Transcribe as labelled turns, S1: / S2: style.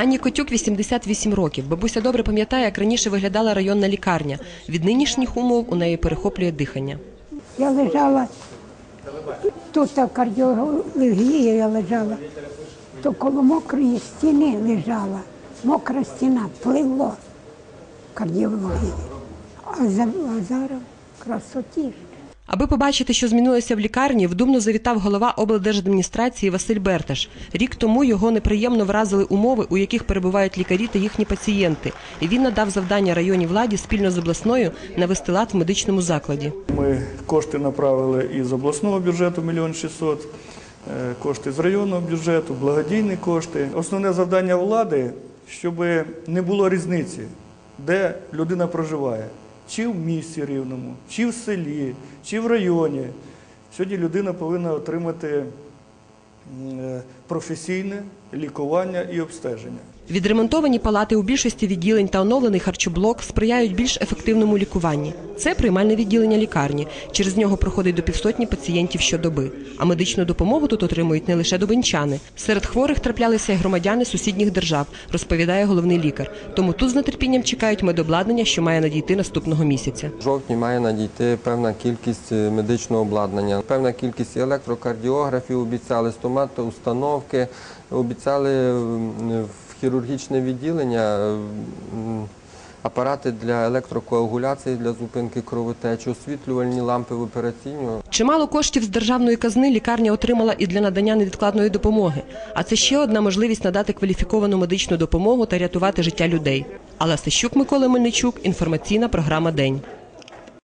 S1: Анні Котюк 88 років. Бабуся добре пам'ятає, як раніше виглядала районна лікарня. Від нинішніх умов у неї перехоплює дихання.
S2: Я лежала, тут в кардіології я лежала, то коло мокрої стіни лежала. Мокра стіна, пливло кардіології. А, зараз красоті.
S1: Аби побачити, що змінилося в лікарні, вдумно завітав голова облдержадміністрації Василь Берташ. Рік тому його неприємно вразили умови, у яких перебувають лікарі та їхні пацієнти. І він надав завдання районній владі спільно з обласною навести лад в медичному закладі.
S3: Ми кошти направили із обласного бюджету мільйон 600, е, кошти з районного бюджету, благодійні кошти. Основне завдання влади, щоб не було різниці, де людина проживає, чи в місті рівному, чи в селі, чи в районі. Сьогодні людина повинна отримати е, професійне лікування і обстеження.
S1: Відремонтовані палати у більшості відділень та оновлений харчоблок сприяють більш ефективному лікуванні. Це приймальне відділення лікарні. Через нього проходить до півсотні пацієнтів щодоби. А медичну допомогу тут отримують не лише добинчани. Серед хворих траплялися й громадяни сусідніх держав, розповідає головний лікар. Тому тут з нетерпінням чекають медобладнання, що має надійти наступного місяця.
S4: В жовтні має надійти певна кількість е, медичного обладнання, певна кількість електрокардіографів обіцяли, стоматоустановки, обіцяли в хірургічне відділення апарати для електрокоагуляції, для зупинки кровотечі, освітлювальні лампи в операційню.
S1: Чимало коштів з державної казни лікарня отримала і для надання невідкладної допомоги. А це ще одна можливість надати кваліфіковану медичну допомогу та рятувати життя людей. Алла Сищук, Микола Мельничук, інформаційна програма День.